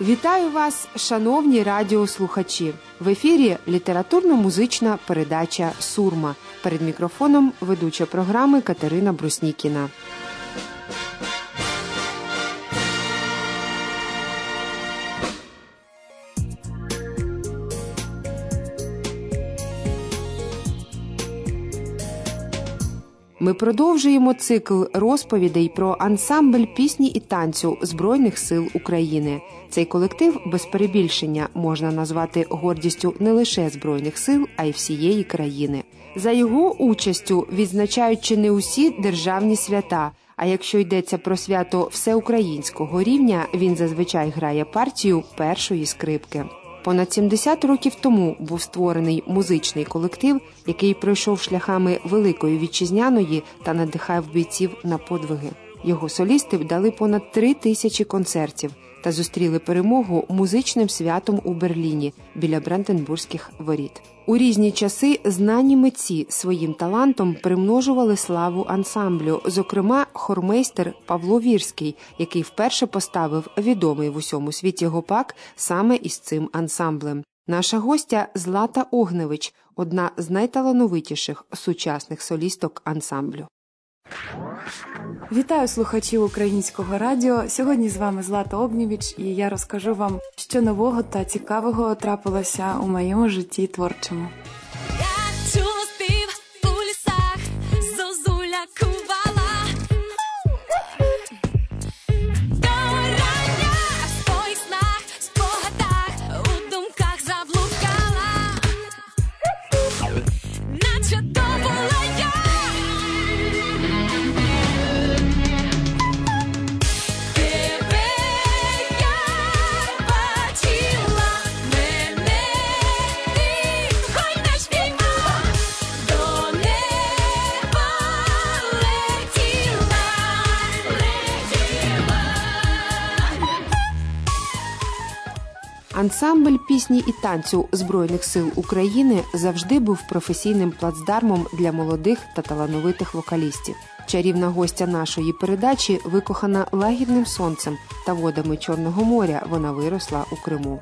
Вітаю вас, шановні радіослухачі. В ефірі літературно-музична передача Сурма. Перед мікрофоном ведуча програми Катерина Бруснікіна. Ми продовжуємо цикл розповідей про ансамбль пісні і танцю Збройних сил України. Цей колектив без перебільшення можна назвати гордістю не лише збройних сил, а й всієї країни. За його участю відзначають чи не усі державні свята. А якщо йдеться про свято всеукраїнського рівня, він зазвичай грає партію першої скрипки. Понад 70 років тому був створений музичний колектив, який пройшов шляхами великої вітчизняної та надихав бійців на подвиги. Його солісти вдали понад три тисячі концертів та зустріли перемогу музичним святом у Берліні біля Бранденбурзьких воріт. У різні часи знані митці своїм талантом примножували славу ансамблю, зокрема, хормейстер Павло Вірський, який вперше поставив відомий в усьому світі гопак саме із цим ансамблем. Наша гостя Злата Огневич, одна з найталановитіших сучасних солісток ансамблю. Вітаю слухачів українського радіо. Сьогодні з вами Злата Обнівіч, і я розкажу вам, що нового та цікавого трапилося у моєму житті творчому. Ансамбль пісні і танцю Збройних сил України завжди був професійним плацдармом для молодих та талановитих вокалістів. Чарівна гостя нашої передачі викохана лагідним сонцем та водами Чорного моря. Вона виросла у Криму.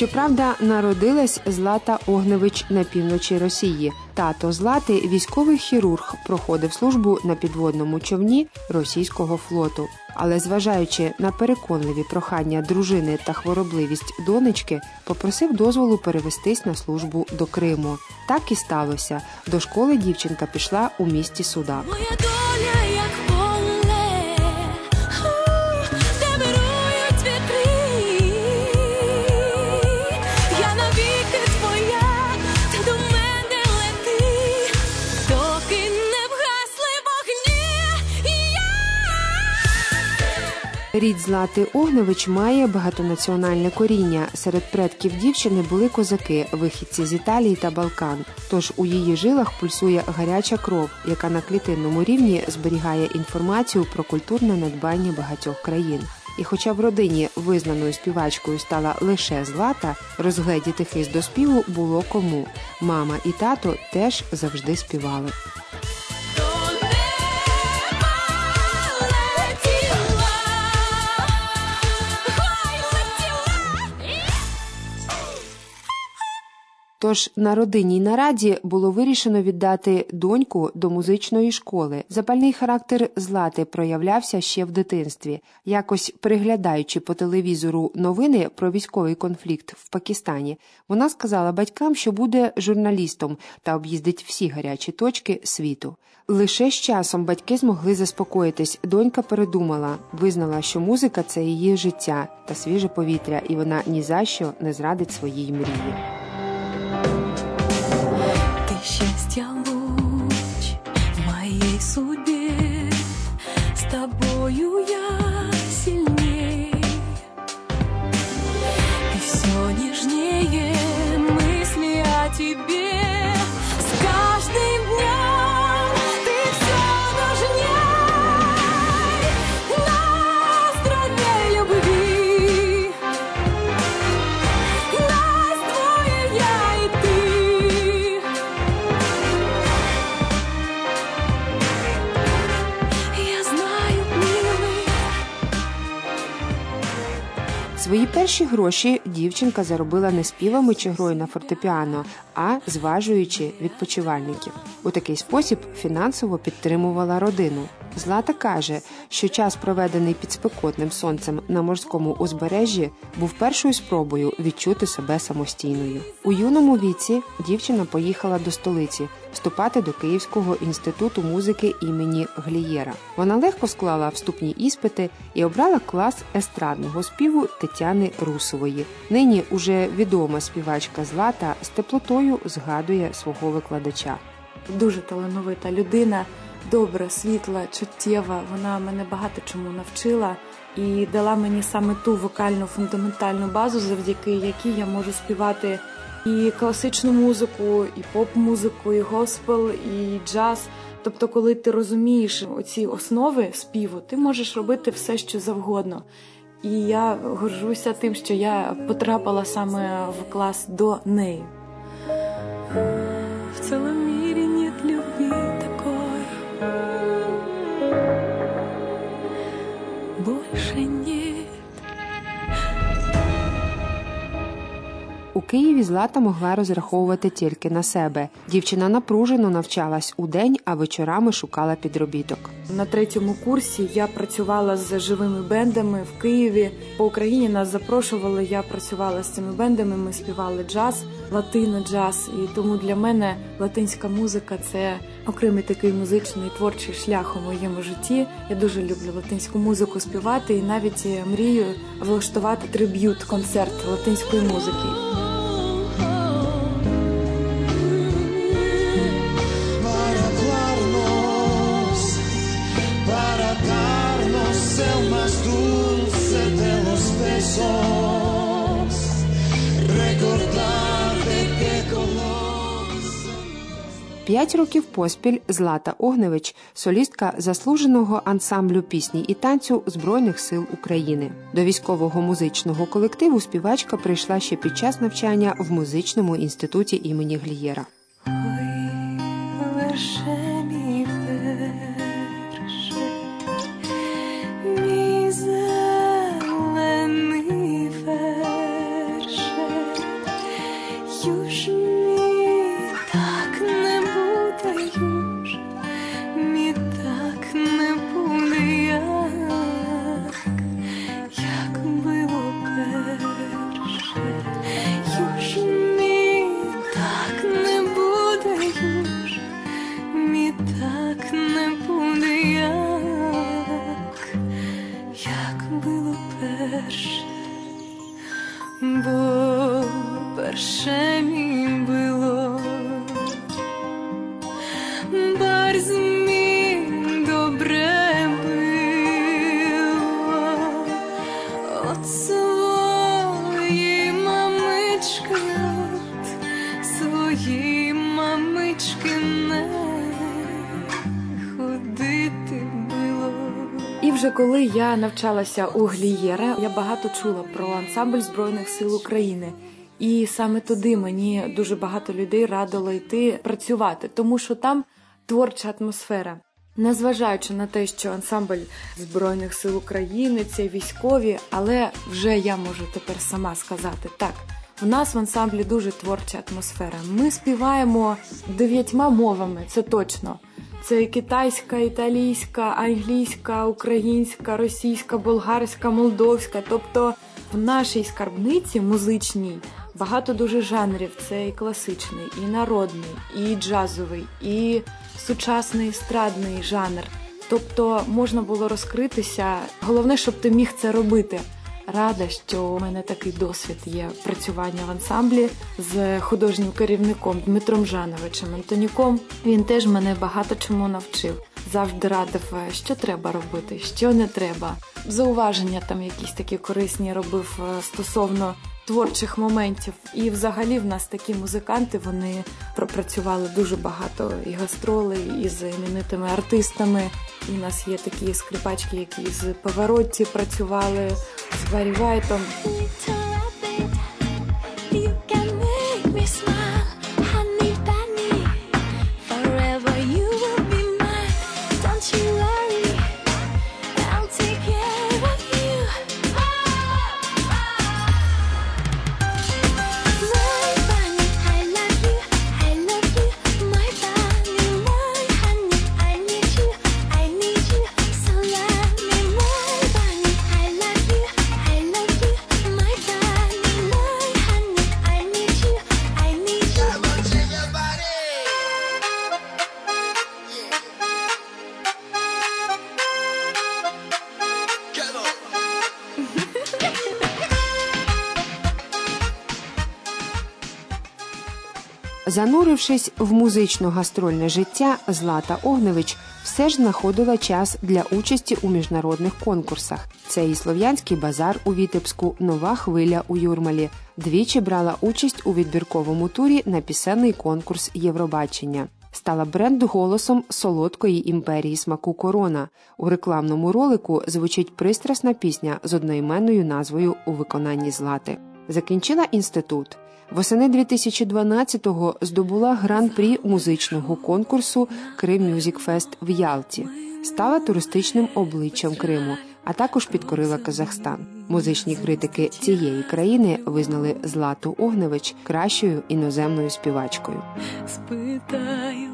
Щоправда, народилась Злата Огневич на півночі Росії. Тато Злати військовий хірург проходив службу на підводному човні російського флоту. Але, зважаючи на переконливі прохання дружини та хворобливість донечки, попросив дозволу перевестись на службу до Криму. Так і сталося. До школи дівчинка пішла у місті Судак. Рід Злати Огневич має багатонаціональне коріння. Серед предків дівчини були козаки, вихідці з Італії та Балкан. Тож у її жилах пульсує гаряча кров, яка на клітинному рівні зберігає інформацію про культурне надбання багатьох країн. І хоча в родині визнаною співачкою стала лише Злата, розгледіти хист до співу було кому. Мама і тато теж завжди співали. Тож на родинній нараді було вирішено віддати доньку до музичної школи. Запальний характер злати проявлявся ще в дитинстві. Якось приглядаючи по телевізору новини про військовий конфлікт в Пакистані, вона сказала батькам, що буде журналістом та об'їздить всі гарячі точки світу. Лише з часом батьки змогли заспокоїтись. Донька передумала, визнала, що музика це її життя та свіже повітря, і вона ні за що не зрадить своїй мрії. Свої перші гроші дівчинка заробила не співами чи грою на фортепіано, а зважуючи відпочивальників. У такий спосіб фінансово підтримувала родину. Злата каже, що час, проведений під спекотним сонцем на морському узбережжі, був першою спробою відчути себе самостійною. У юному віці дівчина поїхала до столиці вступати до Київського інституту музики імені Глієра. Вона легко склала вступні іспити і обрала клас естрадного співу Тетяни Русової. Нині уже відома співачка Злата з теплотою згадує свого викладача. Дуже талановита людина, добра, світла, чуттєва. Вона мене багато чому навчила і дала мені саме ту вокальну фундаментальну базу, завдяки якій я можу співати і класичну музику, і поп-музику, і госпел, і джаз. Тобто, коли ти розумієш оці основи співу, ти можеш робити все, що завгодно. І я горжуся тим, що я потрапила саме в клас до неї. Києві Злата могла розраховувати тільки на себе. Дівчина напружено навчалась у день, а вечорами шукала підробіток. На третьому курсі я працювала з живими бендами в Києві. По Україні нас запрошували. Я працювала з цими бендами. Ми співали джаз, латино джаз. І тому для мене латинська музика це окремий такий музичний творчий шлях у моєму житті. Я дуже люблю латинську музику співати і навіть мрію влаштувати триб'ют концерт латинської музики. П'ять років поспіль Злата Огневич, солістка заслуженого ансамблю пісні і танцю Збройних сил України. До військового музичного колективу співачка прийшла ще під час навчання в музичному інституті імені Глієра. Я навчалася у Глієра, я багато чула про ансамбль Збройних сил України. І саме туди мені дуже багато людей радило йти працювати, тому що там творча атмосфера. Незважаючи на те, що ансамбль Збройних сил України це військові, але вже я можу тепер сама сказати так. У нас в ансамблі дуже творча атмосфера. Ми співаємо дев'ятьма мовами, це точно. Це китайська, італійська, англійська, українська, російська, болгарська, молдовська. Тобто в нашій скарбниці музичній багато дуже жанрів. Це і класичний, і народний, і джазовий, і сучасний естрадний жанр. Тобто можна було розкритися. Головне, щоб ти міг це робити. Рада, що у мене такий досвід є працювання в ансамблі з художнім керівником Дмитром Жановичем Антонюком. Він теж мене багато чому навчив. Завжди радив, що треба робити, що не треба. Зауваження там якісь такі корисні робив е, стосовно творчих моментів. І взагалі в нас такі музиканти вони пропрацювали дуже багато і гастролей із іменитими артистами. І у нас є такі скрипачки, які з Поворотті працювали з Барі Вайтом. Занурившись в музично-гастрольне життя, Злата Огневич все ж знаходила час для участі у міжнародних конкурсах. Це і Слов'янський базар у Вітебську, Нова хвиля у Юрмалі. Двічі брала участь у відбірковому турі на пісенний конкурс Євробачення. Стала бренд голосом солодкої імперії смаку Корона. У рекламному ролику звучить пристрасна пісня з одноіменною назвою у виконанні Злати. Закінчила інститут. Восени 2012-го здобула гран-прі музичного конкурсу Крим Мюзік Фест в Ялті. Стала туристичним обличчям Криму, а також підкорила Казахстан. Музичні критики цієї країни визнали Злату Огневич кращою іноземною співачкою. спитаю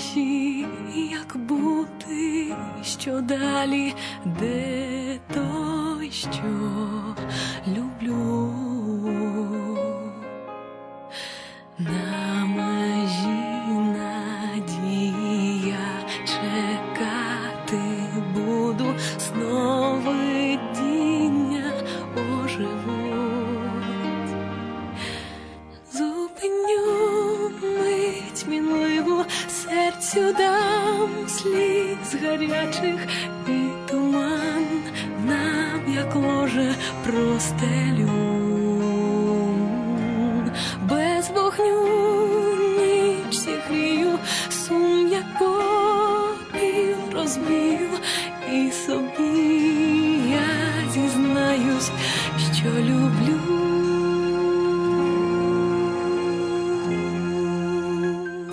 тиші, як бути, що далі, де той, що люблю. На межі надія чекати гарячих і туман нам, як ложе, простелю.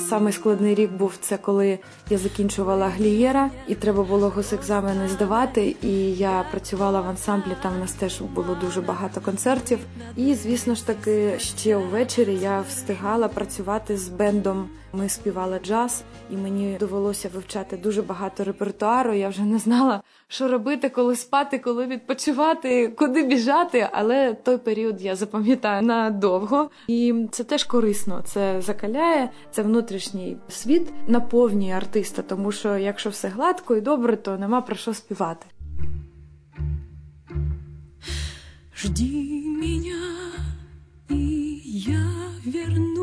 Самий складний рік був це коли я закінчувала глієра, і треба було госекзамени здавати. І я працювала в ансамблі. Там у нас теж було дуже багато концертів. І звісно ж таки, ще ввечері я встигала працювати з бендом. Ми співали джаз, і мені довелося вивчати дуже багато репертуару. Я вже не знала, що робити, коли спати, коли відпочивати, куди біжати. Але той період я запам'ятаю надовго, і це теж корисно. Це закаляє, це внутрішній світ наповнює артиста, тому що якщо все гладко і добре, то нема про що співати. Жди меня, и я вернусь.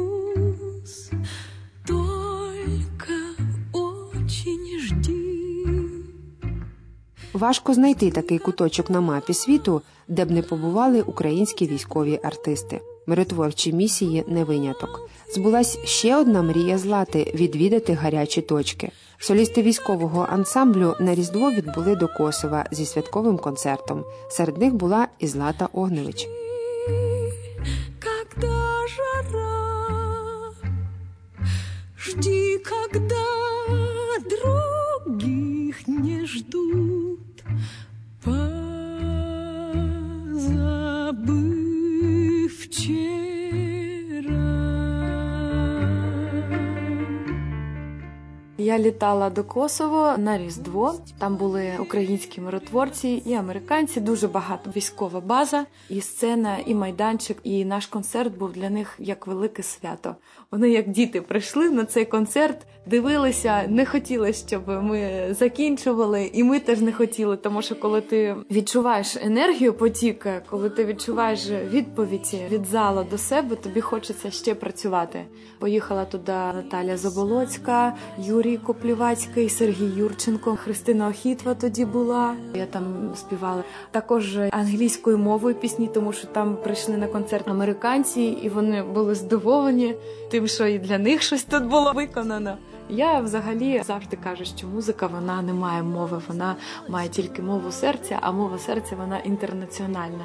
Важко знайти такий куточок на мапі світу, де б не побували українські військові артисти. Миротворчі місії не виняток. Збулась ще одна мрія злати відвідати гарячі точки. Солісти військового ансамблю на Різдво відбули до Косова зі святковим концертом. Серед них була і Злата Огневич. Когда жара, жди, когда Я літала до Косово на Різдво. Там були українські миротворці і американці. Дуже багато військова база, і сцена, і майданчик. І наш концерт був для них як велике свято. Вони, як діти, прийшли на цей концерт, дивилися, не хотіли, щоб ми закінчували, і ми теж не хотіли. Тому що коли ти відчуваєш енергію потік, коли ти відчуваєш відповідь від зала до себе, тобі хочеться ще працювати. Поїхала туди Наталя Заболоцька, Юрій Коплівацький, Сергій Юрченко, Христина Охітва тоді була. Я там співала також англійською мовою пісні, тому що там прийшли на концерт американці, і вони були здивовані тим, що і для них щось тут було виконано. Я взагалі завжди кажу, що музика вона не має мови, вона має тільки мову серця, а мова серця вона інтернаціональна.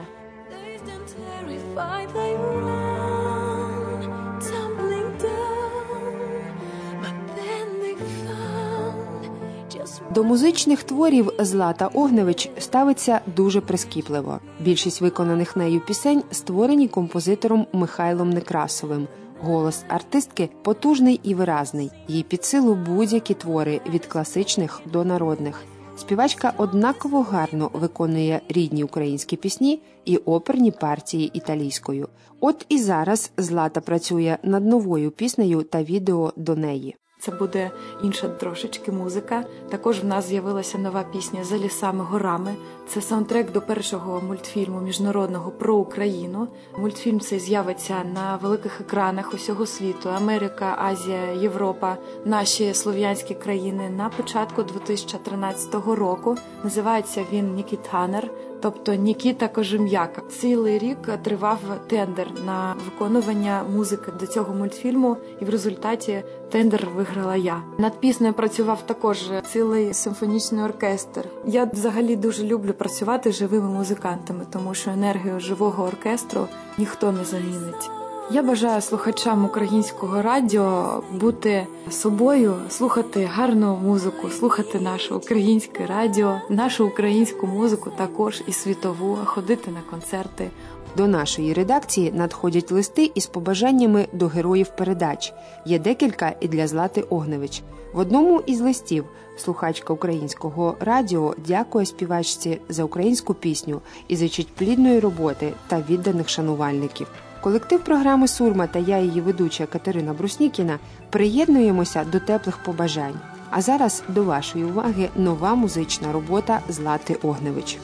До музичних творів Злата Огневич ставиться дуже прискіпливо. Більшість виконаних нею пісень створені композитором Михайлом Некрасовим. Голос артистки потужний і виразний. Їй під силу будь-які твори від класичних до народних. Співачка однаково гарно виконує рідні українські пісні і оперні партії італійською. От і зараз Злата працює над новою піснею та відео до неї. Це буде інша трошечки музика. Також в нас з'явилася нова пісня За лісами горами. Це саундтрек до першого мультфільму міжнародного про Україну. Мультфільм цей з'явиться на великих екранах усього світу: Америка, Азія, Європа, наші слов'янські країни на початку 2013 року. Називається він Нікітанер, тобто Нікіта Кожем'яка. Цілий рік тривав тендер на виконування музики до цього мультфільму, і в результаті тендер виграла я. Над піснею працював також цілий симфонічний оркестр. Я взагалі дуже люблю працювати живими музикантами, тому що енергію живого оркестру ніхто не замінить. Я бажаю слухачам українського радіо бути собою, слухати гарну музику, слухати наше українське радіо, нашу українську музику, також і світову, ходити на концерти. До нашої редакції надходять листи із побажаннями до героїв передач. Є декілька і для Злати Огневич. В одному із листів слухачка українського радіо дякує співачці за українську пісню і зичить плідної роботи та відданих шанувальників. Колектив програми Сурма та я, її ведуча Катерина Бруснікіна, приєднуємося до теплих побажань. А зараз до вашої уваги нова музична робота Злати Огневич.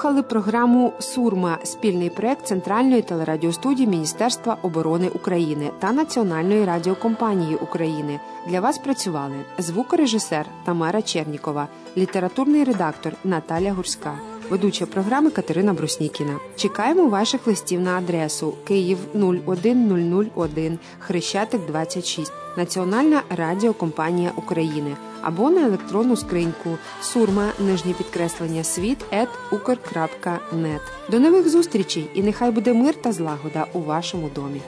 Слухали програму Сурма, спільний проект Центральної телерадіостудії Міністерства оборони України та Національної радіокомпанії України. Для вас працювали звукорежисер Тамара Чернікова, літературний редактор Наталя Гурська, ведуча програми Катерина Бруснікіна. Чекаємо ваших листів на адресу Київ 01001, Хрещатик 26, Національна радіокомпанія України або на електронну скриньку сурма нижнє підкреслення світ. До нових зустрічей і нехай буде мир та злагода у вашому домі.